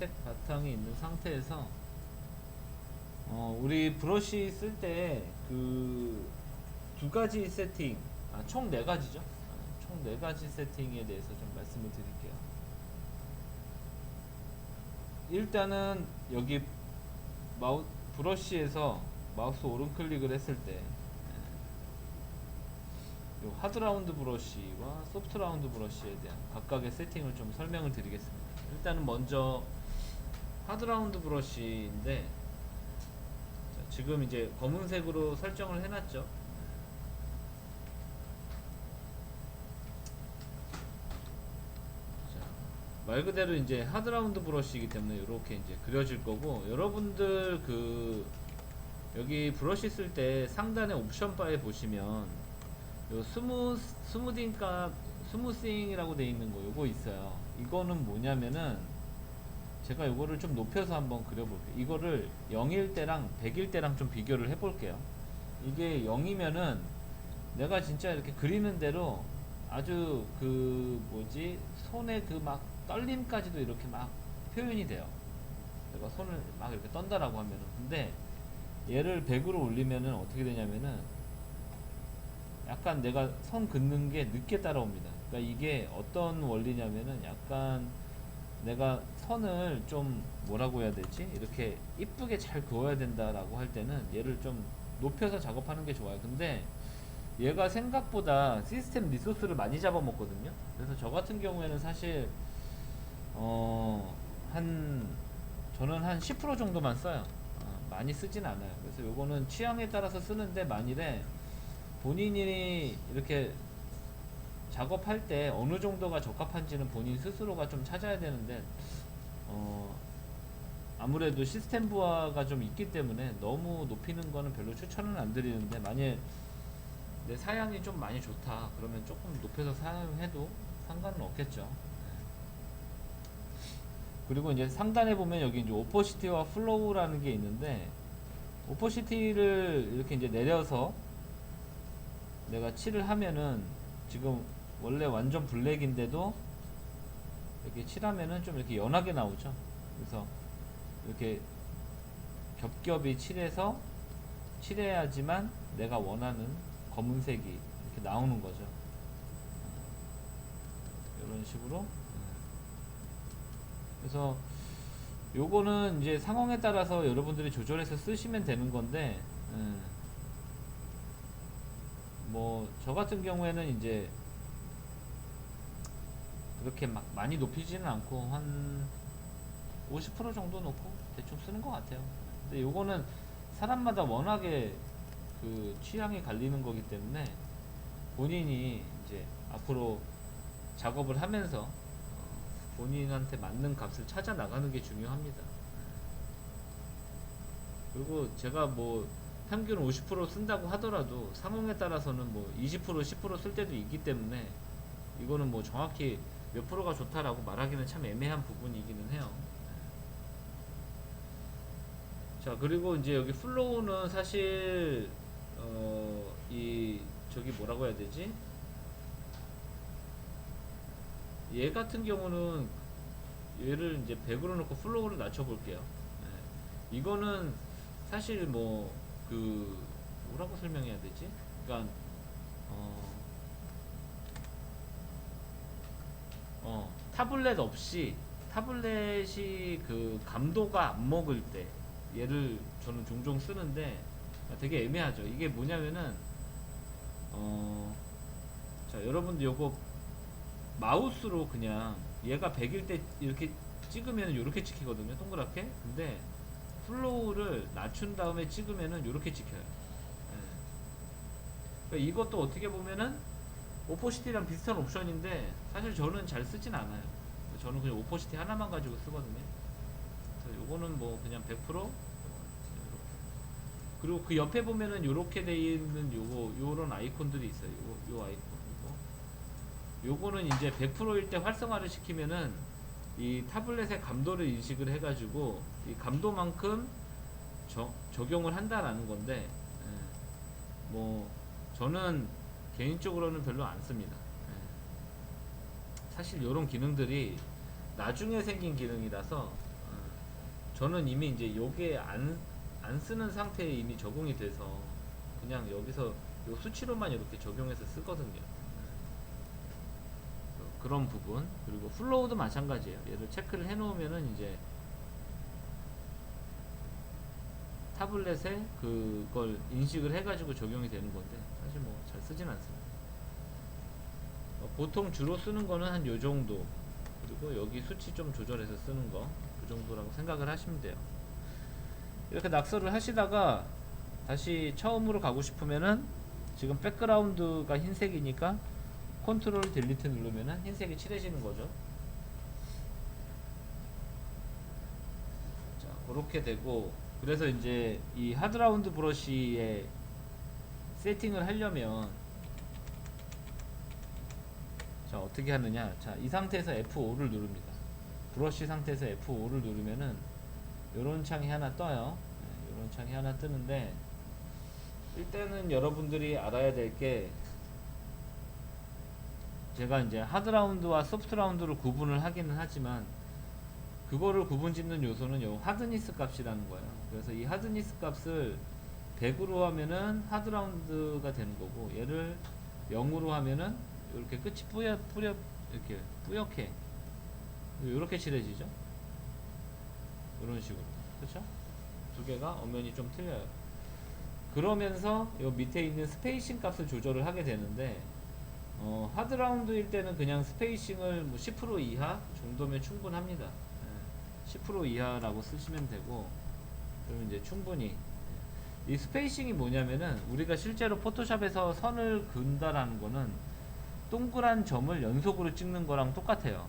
파란색 바탕이 있는 상태에서 어, 우리 브러쉬 쓸 때 그 두 가지 세팅, 아, 총 네 가지죠. 아, 총네 가지 세팅에 대해서 좀 말씀을 드릴게요. 일단은 여기 마우 브러쉬에서 마우스 오른 클릭을 했을 때 예, 요 하드 라운드 브러쉬와 소프트 라운드 브러쉬에 대한 각각의 세팅을 좀 설명을 드리겠습니다. 일단은 먼저 하드 라운드 브러쉬인데 자, 지금 이제 검은색으로 설정을 해놨죠. 자, 말 그대로 이제 하드 라운드 브러쉬이기 때문에 이렇게 이제 그려질 거고 여러분들 그 여기 브러쉬 쓸 때 상단의 옵션 바에 보시면 요 스무 스무딩 값 스무싱이라고 돼 있는 거 요거 있어요. 이거는 뭐냐면은 제가 요거를 좀 높여서 한번 그려볼게요. 이거를 0일 때랑 100일 때랑 좀 비교를 해볼게요. 이게 0이면은 내가 진짜 이렇게 그리는 대로 아주 그 뭐지 손에 그막 떨림까지도 이렇게 막 표현이 돼요. 내가 손을 막 이렇게 떤다라고 하면은 근데 얘를 100으로 올리면은 어떻게 되냐면은 약간 내가 선 긋는 게 늦게 따라옵니다. 그러니까 이게 어떤 원리냐면은 약간 내가 선을 좀 뭐라고 해야 되지? 이렇게 이쁘게 잘 그어야 된다라고 할 때는 얘를 좀 높여서 작업하는 게 좋아요. 근데 얘가 생각보다 시스템 리소스를 많이 잡아먹거든요. 그래서 저 같은 경우에는 사실 어, 한 저는 한 10% 정도만 써요. 어, 많이 쓰진 않아요. 그래서 요거는 취향에 따라서 쓰는데 만일에 본인이 이렇게 작업할 때 어느 정도가 적합한지는 본인 스스로가 좀 찾아야 되는데 어 아무래도 시스템 부하가 좀 있기 때문에 너무 높이는 거는 별로 추천은 안 드리는데 만약 내 사양이 좀 많이 좋다 그러면 조금 높여서 사용해도 상관은 없겠죠. 그리고 이제 상단에 보면 여기 이제 오퍼시티와 플로우라는 게 있는데 오퍼시티를 이렇게 이제 내려서 내가 칠을 하면은 지금 원래 완전 블랙인데도 이렇게 칠하면은 좀 이렇게 연하게 나오죠. 그래서 이렇게 겹겹이 칠해서 칠해야지만 내가 원하는 검은색이 이렇게 나오는 거죠. 이런 식으로. 그래서 요거는 이제 상황에 따라서 여러분들이 조절해서 쓰시면 되는 건데, 뭐 저 같은 경우에는 이제 그렇게 막 많이 높이지는 않고 한 50% 정도 놓고 대충 쓰는 것 같아요. 근데 요거는 사람마다 워낙에 그 취향이 갈리는 거기 때문에 본인이 이제 앞으로 작업을 하면서 어, 본인한테 맞는 값을 찾아 나가는 게 중요합니다. 그리고 제가 뭐 평균 50% 쓴다고 하더라도 상황에 따라서는 뭐 20% 10%쓸 때도 있기 때문에 이거는 뭐 정확히 몇 프로가 좋다라고 말하기는 참 애매한 부분이기는 해요. 자 그리고 이제 여기 플로우는 사실 어 이 저기 뭐라고 해야 되지? 얘 같은 경우는 얘를 이제 100으로 놓고 플로우를 낮춰 볼게요. 네. 이거는 사실 뭐 그 뭐라고 설명해야 되지? 그러니까 어, 어 타블렛 없이 타블렛이 그 감도가 안 먹을 때 얘를 저는 종종 쓰는데 되게 애매하죠. 이게 뭐냐면은 어, 자 여러분들 요거 마우스로 그냥 얘가 100일 때 이렇게 찍으면 이렇게 찍히거든요. 동그랗게. 근데 플로우를 낮춘 다음에 찍으면은 이렇게 찍혀요. 예. 그러니까 이것도 어떻게 보면은 오퍼시티랑 비슷한 옵션인데 사실 저는 잘 쓰진 않아요. 저는 그냥 오퍼시티 하나만 가지고 쓰거든요. 그래서 요거는 뭐 그냥 100% 이렇게. 그리고 그 옆에 보면은 요렇게 돼 있는 요거 요런 아이콘들이 있어요. 요, 요 아이콘 이거. 요거는 이제 100%일 때 활성화를 시키면은 이 타블렛의 감도를 인식을 해가지고 이 감도만큼 저, 적용을 한다라는 건데 예, 뭐 저는 개인적으로는 별로 안 씁니다. 예. 사실 이런 기능들이 나중에 생긴 기능이라서 어, 저는 이미 이제 요게 안, 안 쓰는 상태에 이미 적용이 돼서 그냥 여기서 요 수치로만 이렇게 적용해서 쓰거든요. 어, 그런 부분 그리고 플로우도 마찬가지예요. 얘를 체크를 해놓으면은 이제 타블렛에 그걸 인식을 해가지고 적용이 되는 건데 사실 뭐 잘 쓰진 않습니다. 어, 보통 주로 쓰는 거는 한 요 정도 그리고 여기 수치 좀 조절해서 쓰는 거 그 정도라고 생각을 하시면 돼요. 이렇게 낙서를 하시다가 다시 처음으로 가고 싶으면은 지금 백그라운드가 흰색이니까 컨트롤 딜리트 누르면은 흰색이 칠해지는 거죠. 자, 그렇게 되고 그래서 이제 이 하드라운드 브러쉬에 세팅을 하려면 자 어떻게 하느냐? 자 이 상태에서 F5를 누릅니다. 브러쉬 상태에서 F5를 누르면은 요런 창이 하나 떠요. 네, 요런 창이 하나 뜨는데 일단은 여러분들이 알아야 될 게 제가 이제 하드라운드와 소프트라운드를 구분을 하기는 하지만 그거를 구분 짓는 요소는 요 하드니스 값이라는 거예요. 그래서 이 하드니스 값을 100으로 하면은 하드라운드가 되는 거고 얘를 0으로 하면은 이렇게 끝이 뿌여 뿌려 이렇게 뿌옇게. 이렇게 칠해지죠? 이런 식으로. 그렇죠 두 개가 엄연히 좀 틀려요. 그러면서 요 밑에 있는 스페이싱 값을 조절을 하게 되는데 어, 하드라운드일 때는 그냥 스페이싱을 뭐 10% 이하 정도면 충분합니다. 예, 10% 이하라고 쓰시면 되고 그러면 이제 충분히 이 스페이싱이 뭐냐면은 우리가 실제로 포토샵에서 선을 그은다라는 거는 동그란 점을 연속으로 찍는 거랑 똑같아요.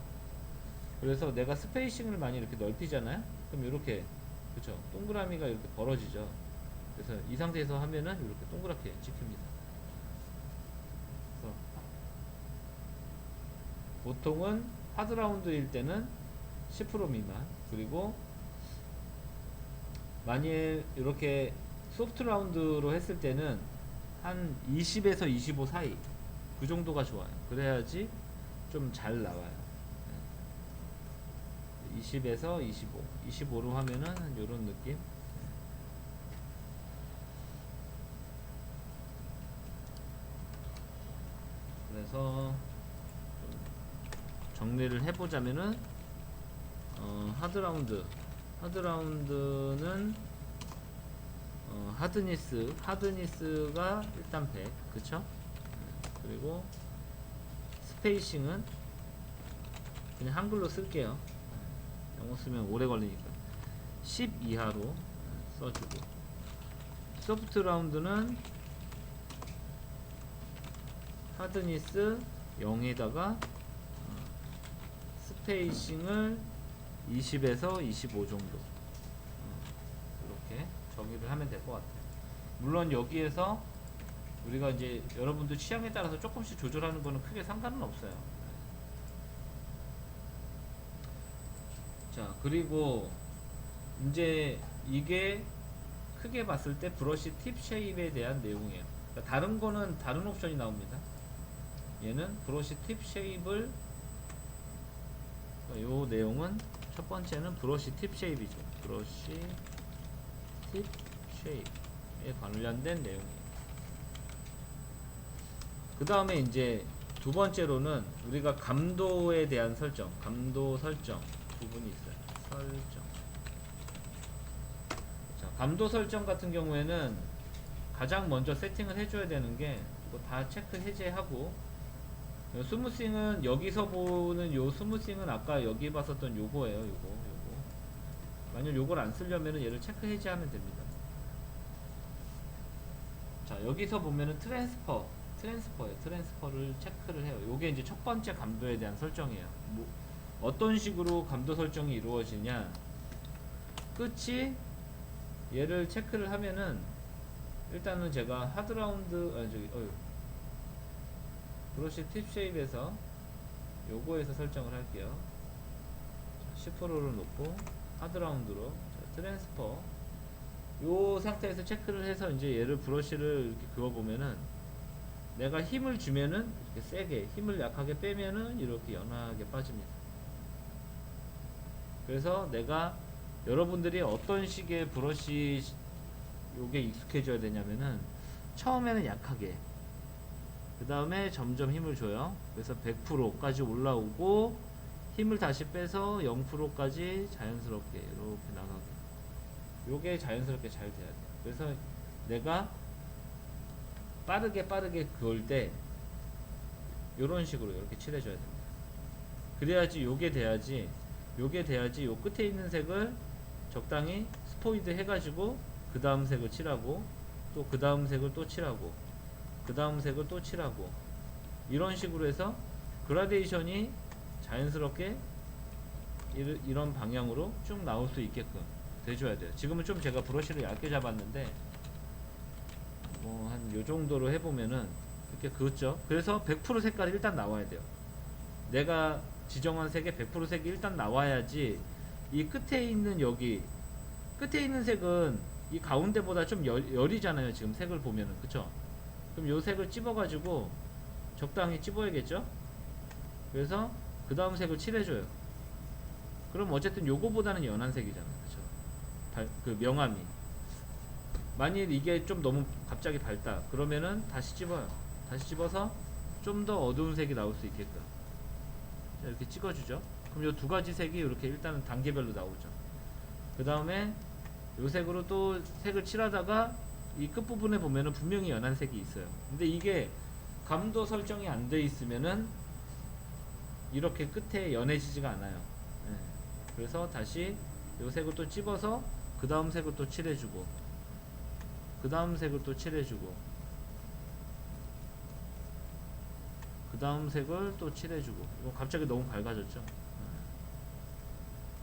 그래서 내가 스페이싱을 많이 이렇게 넓히잖아요. 그럼 이렇게 그렇죠. 동그라미가 이렇게 벌어지죠. 그래서 이 상태에서 하면은 이렇게 동그랗게 찍힙니다. 그래서 보통은 하드라운드일 때는 10% 미만 그리고 만일 이렇게 소프트 라운드로 했을 때는 한 20에서 25 사이 그 정도가 좋아요. 그래야지 좀 잘 나와요. 네. 20에서 25, 25로 하면은 한 요런 느낌. 그래서 좀 정리를 해보자면은 어, 하드라운드. 하드라운드는 어, 하드니스 하드니스가 일단 100 그쵸? 네, 그리고 스페이싱은 그냥 한글로 쓸게요. 네, 영어 쓰면 오래 걸리니까. 10 이하로 네, 써주고. 소프트 라운드는 하드니스 0에다가 어, 스페이싱을 20에서 25 정도 이렇게 정의를 하면 될 것 같아요. 물론 여기에서 우리가 이제 여러분들 취향에 따라서 조금씩 조절하는 거는 크게 상관은 없어요. 자, 그리고 이제 이게 크게 봤을 때 브러쉬 팁 쉐입에 대한 내용이에요. 그러니까 다른 거는 다른 옵션이 나옵니다. 얘는 브러쉬 팁 쉐입을 이 내용은 첫 번째는 브러쉬 팁 쉐입이죠. 브러쉬 팁 쉐입에 관련된 내용이에요. 그 다음에 이제 두 번째로는 우리가 감도에 대한 설정, 감도 설정 부분이 있어요. 설정. 자, 감도 설정 같은 경우에는 가장 먼저 세팅을 해줘야 되는 게 이거 다 체크 해제하고 요 스무싱은 여기서 보는 요 스무싱은 아까 여기 봤었던 요거예요. 요거 요거. 만약 요걸 안 쓰려면은 얘를 체크 해제하면 됩니다. 자 여기서 보면은 트랜스퍼 트랜스퍼예요. 트랜스퍼를 체크를 해요. 요게 이제 첫 번째 감도에 대한 설정이에요. 뭐 어떤 식으로 감도 설정이 이루어지냐? 끝이 얘를 체크를 하면은 일단은 제가 하드라운드 아 저기 어휴 브러쉬 팁 쉐입에서 요거에서 설정을 할게요. 10%를 놓고 하드라운드로 자, 트랜스퍼. 요 상태에서 체크를 해서 이제 얘를 브러쉬를 이렇게 그어보면은 내가 힘을 주면은 이렇게 세게 힘을 약하게 빼면은 이렇게 연하게 빠집니다. 그래서 내가 여러분들이 어떤 식의 브러쉬 요게 익숙해져야 되냐면은 처음에는 약하게 그 다음에 점점 힘을 줘요. 그래서 100%까지 올라오고 힘을 다시 빼서 0%까지 자연스럽게 이렇게 나가게. 요게 자연스럽게 잘 돼야 돼 그래서 내가 빠르게 빠르게 그을 때 요런 식으로 이렇게 칠해줘야 됩니다. 그래야지 요게 돼야지 요게 돼야지 요 끝에 있는 색을 적당히 스포이드 해가지고 그 다음 색을 칠하고 또 그 다음 색을 또 칠하고 그 다음 색을 또 칠하고 이런 식으로 해서 그라데이션이 자연스럽게 이런 방향으로 쭉 나올 수 있게끔 돼줘야 돼요. 지금은 좀 제가 브러쉬를 얇게 잡았는데 뭐 한 요 정도로 해보면은 이렇게 그었죠? 그래서 100% 색깔이 일단 나와야 돼요. 내가 지정한 색의 100% 색이 일단 나와야지 이 끝에 있는 여기 끝에 있는 색은 이 가운데보다 좀 열, 열이잖아요 지금 색을 보면은. 그쵸 그럼 요 색을 찝어 가지고 적당히 찝어야겠죠? 그래서 그 다음 색을 칠해줘요. 그럼 어쨌든 요거보다는 연한 색이잖아요. 그쵸? 발, 그 명암이. 만일 이게 좀 너무 갑자기 밝다. 그러면은 다시 찝어요. 다시 찝어서 좀 더 어두운 색이 나올 수 있게끔. 자, 이렇게 찍어주죠. 그럼 요 두 가지 색이 이렇게 일단은 단계별로 나오죠. 그 다음에 요 색으로 또 색을 칠하다가 이 끝부분에 보면은 분명히 연한 색이 있어요. 근데 이게 감도 설정이 안 돼 있으면은 이렇게 끝에 연해지지가 않아요. 예. 그래서 다시 요 색을 또 찝어서 그 다음 색을 또 칠해주고 그 다음 색을 또 칠해주고 그 다음 색을 또 칠해주고. 이거 갑자기 너무 밝아졌죠?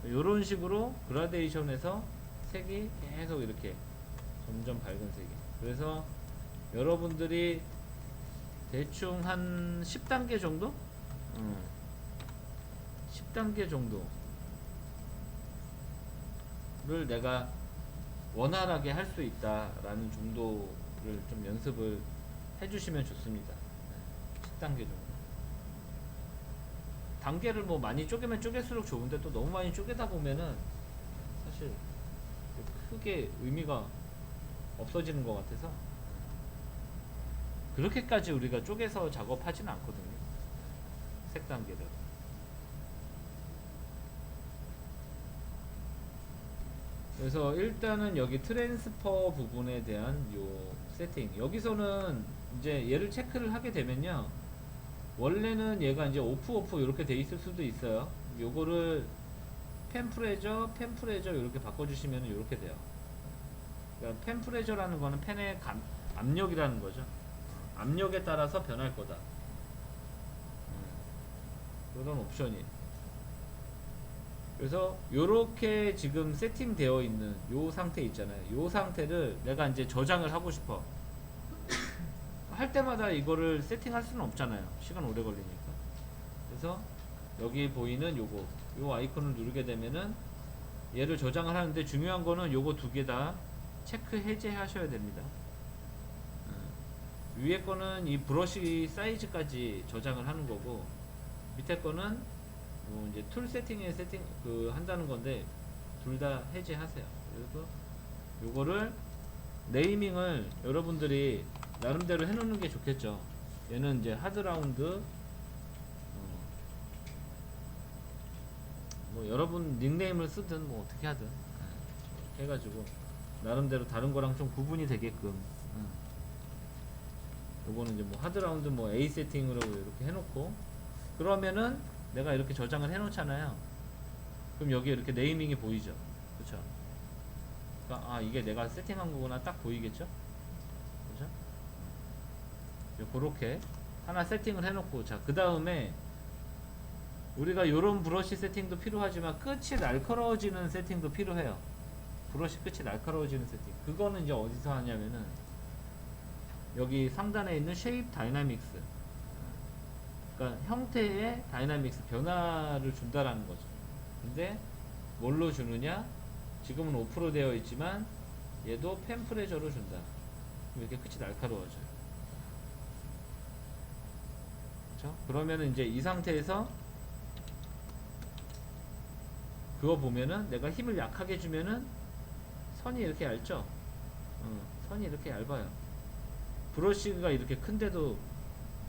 이런 식으로 그라데이션에서 색이 계속 이렇게 점점 밝은 색이 그래서 여러분들이 대충 한 10단계 정도? 음, 10단계 정도를 내가 원활하게 할 수 있다라는 정도를 좀 연습을 해주시면 좋습니다. 네, 10단계 정도. 단계를 뭐 많이 쪼개면 쪼갤수록 좋은데 또 너무 많이 쪼개다 보면은 사실 크게 의미가 없어지는 것 같아서 그렇게까지 우리가 쪼개서 작업하지는 않거든요. 색 단계를. 그래서 일단은 여기 트랜스퍼 부분에 대한 요 세팅 여기서는 이제 얘를 체크를 하게 되면요 원래는 얘가 이제 오프 오프 이렇게 돼 있을 수도 있어요 요거를 펜프레저 펜프레저 이렇게 바꿔주시면 이렇게 돼요 그러니까 펜프레저라는 거는 펜의 감, 압력이라는 거죠. 압력에 따라서 변할 거다. 음, 그런 옵션이. 그래서 요렇게 지금 세팅되어 있는 요 상태 있잖아요. 요 상태를 내가 이제 저장을 하고 싶어. 할 때마다 이거를 세팅할 수는 없잖아요. 시간 오래 걸리니까. 그래서 여기 보이는 요거 요 아이콘을 누르게 되면은 얘를 저장을 하는데 중요한 거는 요거 두 개 다 체크 해제 하셔야 됩니다 음, 위에 거는 이 브러쉬 사이즈까지 저장을 하는 거고 밑에 거는 뭐 이제 툴 세팅에 세팅 그 한다는 건데 둘 다 해제하세요. 그래서 요거를 네이밍을 여러분들이 나름대로 해놓는 게 좋겠죠. 얘는 이제 하드 라운드 어, 뭐 여러분 닉네임을 쓰든 뭐 어떻게 하든 예, 해가지고 나름대로 다른 거랑 좀 구분이 되게끔 예. 요거는 이제 뭐 하드 라운드 뭐 A 세팅으로 이렇게 해놓고 그러면은 내가 이렇게 저장을 해놓잖아요. 그럼 여기 이렇게 네이밍이 보이죠. 그쵸? 그러니까 아 이게 내가 세팅한 거구나 딱 보이겠죠? 그죠? 그렇게 하나 세팅을 해놓고 자 그 다음에 우리가 요런 브러쉬 세팅도 필요하지만 끝이 날카로워지는 세팅도 필요해요. 브러쉬 끝이 날카로워지는 세팅. 그거는 이제 어디서 하냐면은 여기 상단에 있는 쉐입 다이나믹스. 그러니까 형태의 다이나믹스 변화를 준다라는 거죠. 근데 뭘로 주느냐? 지금은 오프로 되어 있지만 얘도 펜프레저로 준다. 이렇게 끝이 날카로워져요. 그렇죠? 그러면은 이제 이 상태에서 그거 보면은 내가 힘을 약하게 주면은 선이 이렇게 얇죠? 어, 선이 이렇게 얇아요. 브러쉬가 이렇게 큰데도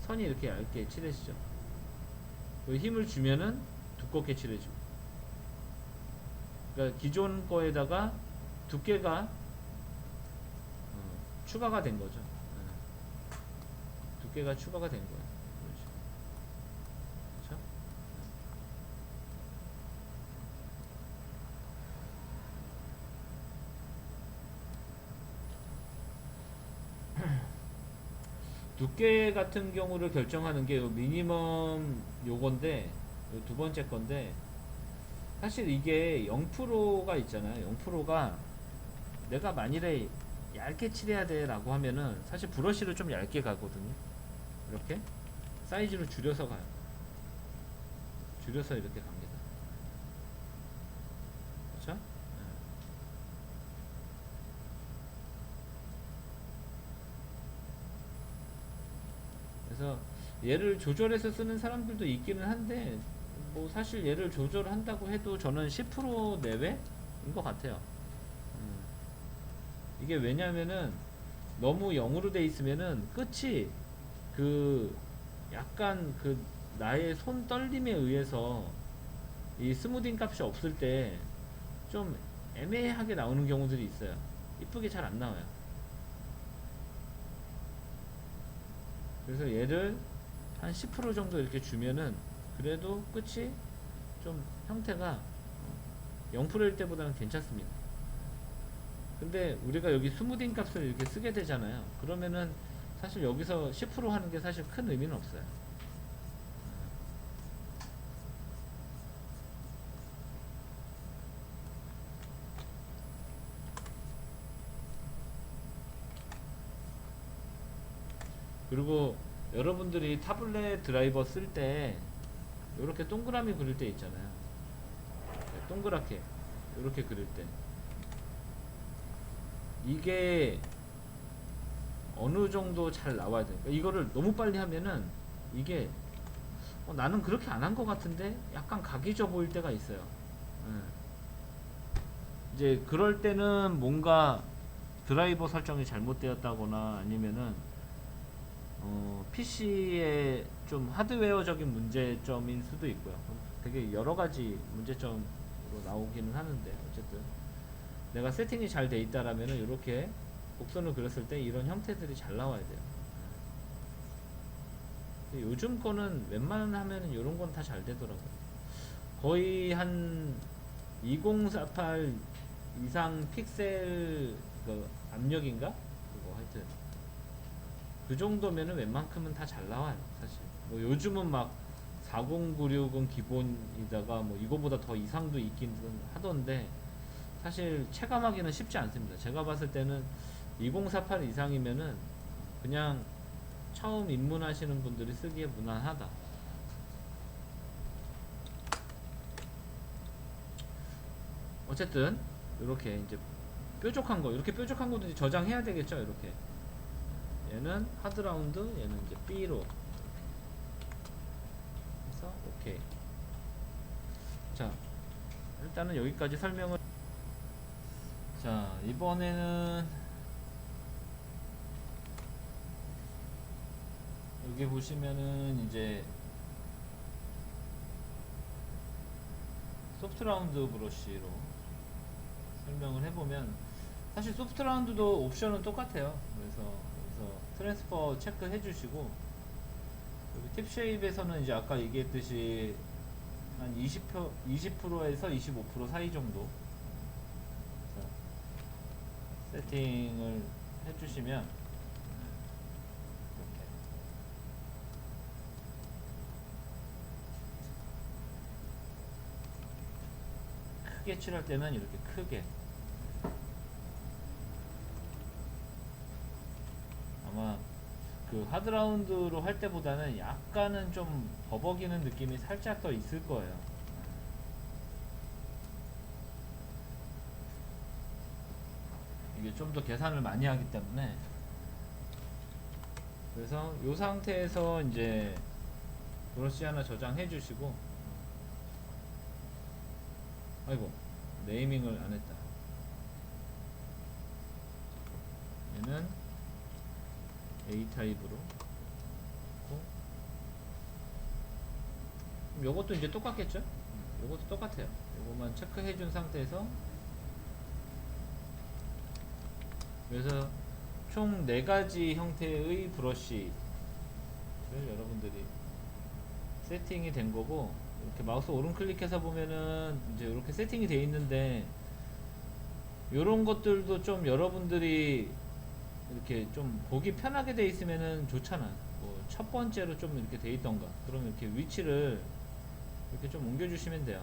선이 이렇게 얇게 칠해지죠. 그 힘을 주면은 두껍게 칠해지고. 그러니까 기존 거에다가 두께가 어, 추가가 된 거죠. 예. 두께가 추가가 된 거예요 그렇죠 그렇죠? 두께 같은 경우를 결정하는 게 요 미니멈 요건데 요 두 번째 건데 사실 이게 0%가 있잖아요. 0%가 내가 만일에 얇게 칠해야 돼 라고 하면은 사실 브러쉬를 좀 얇게 가거든요. 이렇게 사이즈를 줄여서 가요. 줄여서 이렇게 갑니다. 그렇죠? 그래서 얘를 조절해서 쓰는 사람들도 있기는 한데 뭐 사실 얘를 조절한다고 해도 저는 10% 내외인 것 같아요. 음. 이게 왜냐면은 너무 0으로 돼 있으면은 끝이 그 약간 그 나의 손 떨림에 의해서 이 스무딩 값이 없을 때 좀 애매하게 나오는 경우들이 있어요. 이쁘게 잘 안 나와요. 그래서 얘를 한 10% 정도 이렇게 주면은 그래도 끝이 좀 형태가 0%일 때보다는 괜찮습니다. 근데 우리가 여기 스무딩 값을 이렇게 쓰게 되잖아요. 그러면은 사실 여기서 10% 하는 게 사실 큰 의미는 없어요. 그리고 여러분들이 타블렛 드라이버 쓸 때 이렇게 동그라미 그릴 때 있잖아요. 네, 동그랗게 이렇게 그릴 때 이게 어느 정도 잘 나와야 돼. 그러니까 이거를 너무 빨리 하면은 이게 어, 나는 그렇게 안 한 것 같은데 약간 각이 져 보일 때가 있어요. 예. 이제 그럴 때는 뭔가 드라이버 설정이 잘못되었다거나 아니면은 어, PC의 좀 하드웨어적인 문제점일 수도 있고요. 되게 여러 가지 문제점으로 나오기는 하는데 어쨌든 내가 세팅이 잘 돼 있다라면은 이렇게 곡선을 그렸을 때 이런 형태들이 잘 나와야 돼요. 요즘 거는 웬만하면은 이런 건 다 잘 되더라고요. 거의 한 2048 이상 픽셀 그 압력인가? 그거 하여튼 그 정도면은 웬만큼은 다 잘 나와요 사실. 뭐 요즘은 막 4096은 기본이다가 뭐 이거보다 더 이상도 있긴 하던데 사실 체감하기는 쉽지 않습니다. 제가 봤을 때는 2048 이상이면은 그냥 처음 입문하시는 분들이 쓰기에 무난하다. 어쨌든 이렇게 이제 뾰족한 거 이렇게 뾰족한 이제 저장해야 되겠죠 이렇게 얘는 하드 라운드 얘는 이제 B로. 해서 오케이. 자 일단은 여기까지 설명을. 자 이번에는 여기 보시면은 이제 소프트 라운드 브러쉬로 설명을 해보면 사실 소프트 라운드도 옵션은 똑같아요. 그래서 트랜스퍼 체크 해 주시고 여기 팁 쉐입에서는 이제 아까 얘기했듯이 한 20%, 20%에서 25% 사이 정도. 세팅을 해주시면 이렇게. 크게 칠할 때는 이렇게 크게 아마 그 하드라운드로 할 때보다는 약간은 좀 버벅이는 느낌이 살짝 더 있을 거예요. 이게 좀 더 계산을 많이 하기 때문에 그래서 이 상태에서 이제 브러쉬 하나 저장해 주시고 아이고 네이밍을 안 했다 얘는 A 타입으로 요것도 이제 똑같겠죠? 음, 요것도 똑같아요 요것만 체크해 준 상태에서 그래서 총 4가지 형태의 브러쉬를 여러분들이 세팅이 된 거고 이렇게 마우스 오른 클릭해서 보면은 이제 이렇게 세팅이 돼 있는데 요런 것들도 좀 여러분들이 이렇게 좀 보기 편하게 돼 있으면은 좋잖아. 뭐 첫 번째로 좀 이렇게 돼 있던가. 그러면 이렇게 위치를 이렇게 좀 옮겨 주시면 돼요.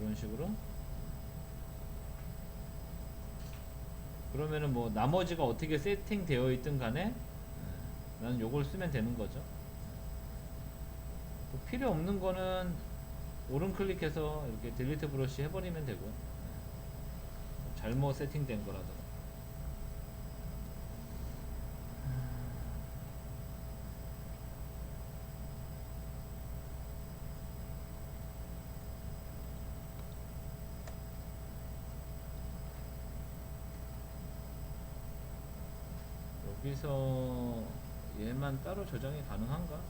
이런 식으로. 그러면은 뭐 나머지가 어떻게 세팅되어 있든 간에 예, 나는 요걸 쓰면 되는 거죠. 뭐 필요 없는 거는 오른 클릭해서 이렇게 딜리트 브러쉬 해버리면 되고 예. 잘못 세팅된 거라도 여기서 얘만 따로 저장이 가능한가?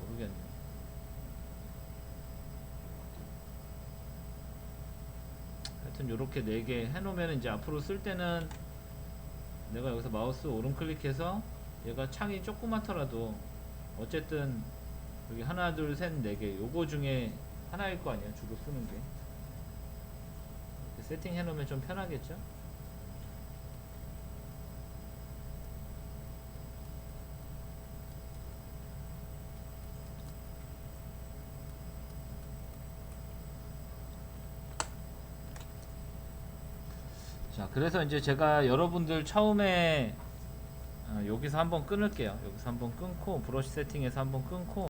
모르겠네. 하여튼 요렇게 네개 해놓으면 이제 앞으로 쓸 때는 내가 여기서 마우스 오른 클릭해서 얘가 창이 조그맣더라도 어쨌든 여기 하나 둘 셋 네 개 요거 중에 하나일 거 아니야 주로 쓰는 게 이렇게 세팅 해 놓으면 좀 편하겠죠? 그래서 이제 제가 여러분들 처음에 어, 여기서 한번 끊을게요. 여기서 한번 끊고 브러쉬 세팅에서 한번 끊고